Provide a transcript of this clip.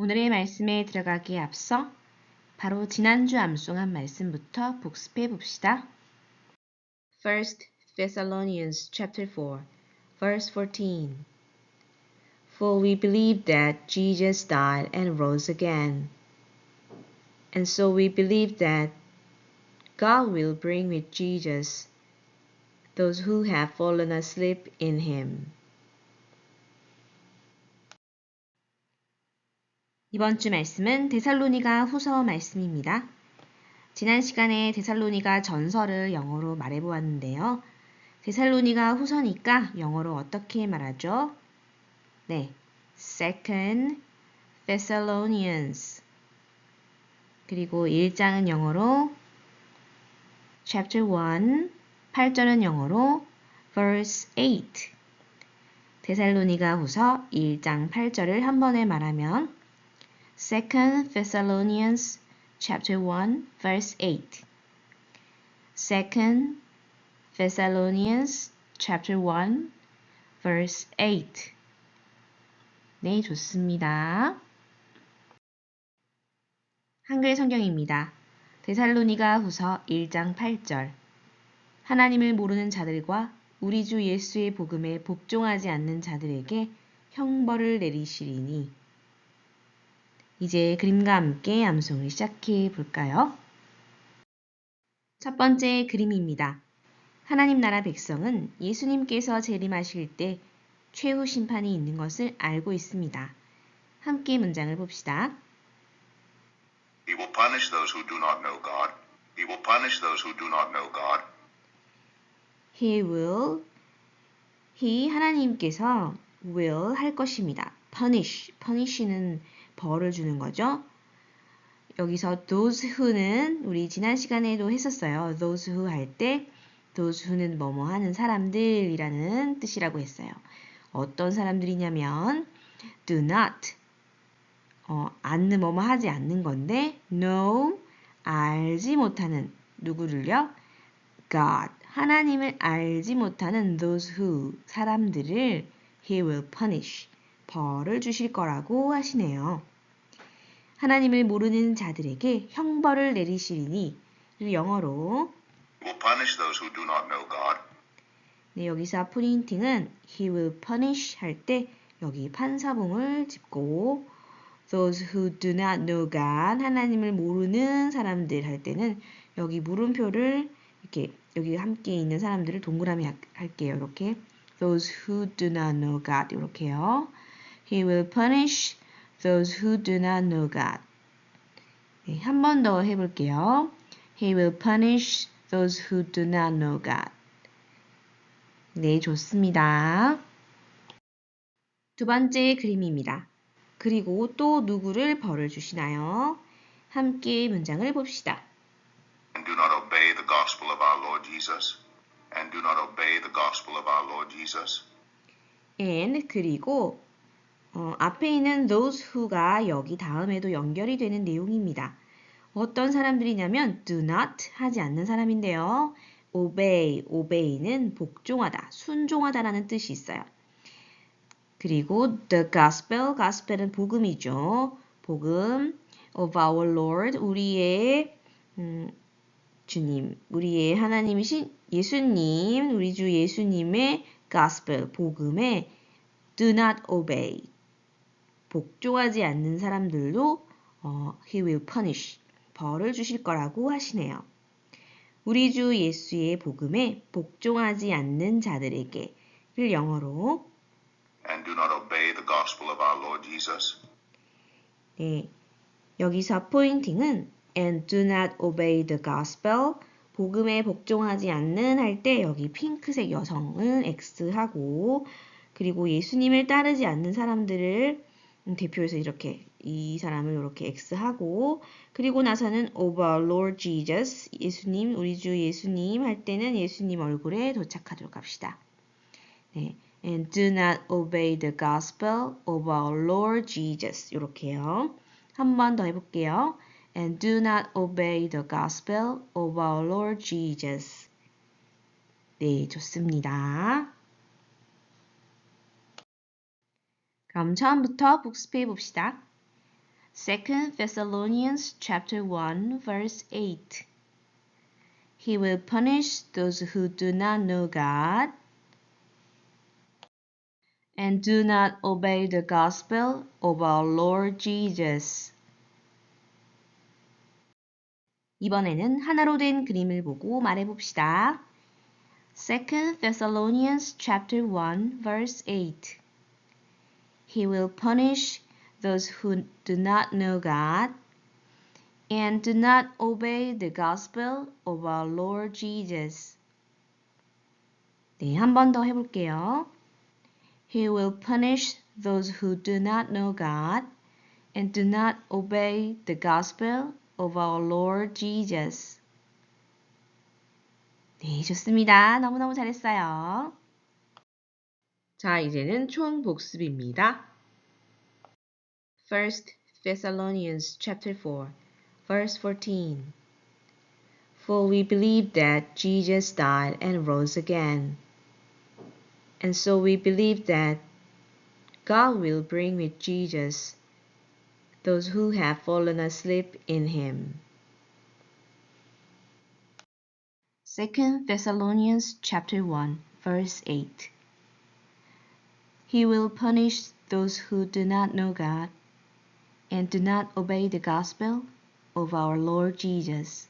오늘의 말씀에 들어가기에 앞서 바로 지난주 암송한 말씀부터 복습해 봅시다. First Thessalonians chapter 4, verse 14. For we believe that Jesus died and rose again. And so we believe that God will bring with Jesus those who have fallen asleep in him. 이번 주 말씀은 데살로니가 후서 말씀입니다. 지난 시간에 데살로니가 전설을 영어로 말해보았는데요. 데살로니가 후서니까 영어로 어떻게 말하죠? 네, Second Thessalonians. 그리고 1장은 영어로 Chapter 1, 8절은 영어로 Verse 8. 데살로니가 후서 1장 8절을 한 번에 말하면 Second Thessalonians chapter 1 verse 8. Second Thessalonians chapter 1 verse 8. 네, 좋습니다. 한글 성경입니다. 데살로니가 후서 1장 8절. 하나님을 모르는 자들과 우리 주 예수의 복음에 복종하지 않는 자들에게 형벌을 내리시리니. 이제 그림과 함께 암송을 시작해 볼까요? 첫 번째 그림입니다. 하나님 나라 백성은 예수님께서 재림하실 때 최후 심판이 있는 것을 알고 있습니다. 함께 문장을 봅시다. He will punish those who do not know God. He will punish those who do not know God. He will, he 하나님께서 will 할 것입니다. punish, punish는 벌을 주는 거죠. 여기서 those who는 우리 지난 시간에도 했었어요. those who 할 때 those who는 뭐뭐 하는 사람들이라는 뜻이라고 했어요. 어떤 사람들이냐면 do not 어, 않는 뭐뭐 하지 않는 건데 know 알지 못하는 누구를요? God 하나님을 알지 못하는 those who 사람들을 he will punish 벌을 주실 거라고 하시네요. 하나님을 모르는 자들에게 형벌을 내리시리니 영어로. 네, 여기서 프린팅은 he will punish 할 때 여기 판사봉을 짚고 those who do not know God 하나님을 모르는 사람들 할 때는 여기 물음표를 이렇게 여기 함께 있는 사람들을 동그라미 하- 할게요. 이렇게 those who do not know God 이렇게요. He will punish those who do not know God. 네, 한 번 더 해볼게요. He will punish those who do not know God. 네, 좋습니다. 두 번째 그림입니다. 그리고 또 누구를 벌을 주시나요? 함께 문장을 봅시다. And do not obey the gospel of our Lord Jesus. And do not obey the gospel of our Lord Jesus. and 그리고 어, 앞에 있는 those who가 여기 다음에도 연결이 되는 내용입니다. 어떤 사람들이냐면 do not 하지 않는 사람인데요. obey, obey는 복종하다, 순종하다라는 뜻이 있어요. 그리고 the gospel, gospel은 복음이죠. 복음 of our Lord, 우리의 음, 주님, 우리의 하나님이신 예수님, 우리 주 예수님의 gospel, 복음에 do not obey, 복종하지 않는 사람들도 어, he will punish, 벌을 주실 거라고 하시네요. 우리 주 예수의 복음에 복종하지 않는 자들에게를 영어로 And do not obey the gospel of our Lord Jesus. 네, 여기서 포인팅은 and do not obey the gospel 복음에 복종하지 않는 할 때 여기 핑크색 여성은 X하고 그리고 예수님을 따르지 않는 사람들을 음, 대표해서 이렇게 이 사람을 이렇게 X하고 그리고 나서는 our Lord Jesus 예수님 우리 주 예수님 할 때는 예수님 얼굴에 도착하도록 합시다. 네. And do not obey the gospel of our Lord Jesus. 이렇게요. 한 번 더 해볼게요. And do not obey the gospel of our Lord Jesus. 네, 좋습니다. 그럼 처음부터 복습해 봅시다. 2 Thessalonians chapter 1 verse 8. He will punish those who do not know God and do not obey the gospel of our Lord Jesus. 이번에는 하나로 된 그림을 보고 말해 봅시다. 2 Thessalonians chapter 1 verse 8. He will punish those who do not know God and do not obey the gospel of our Lord Jesus. 네, 한 번 더 해볼게요. He will punish those who do not know God and do not obey the gospel of our Lord Jesus. 네, 좋습니다. 너무너무 잘했어요. 자, 이제는 총 복습입니다. First Thessalonians chapter 4, verse 14. For we believe that Jesus died and rose again. And so we believe that God will bring with Jesus those who have fallen asleep in him. 2 Thessalonians chapter 1 verse 8 he will punish those who do not know God and do not obey the gospel of our Lord Jesus.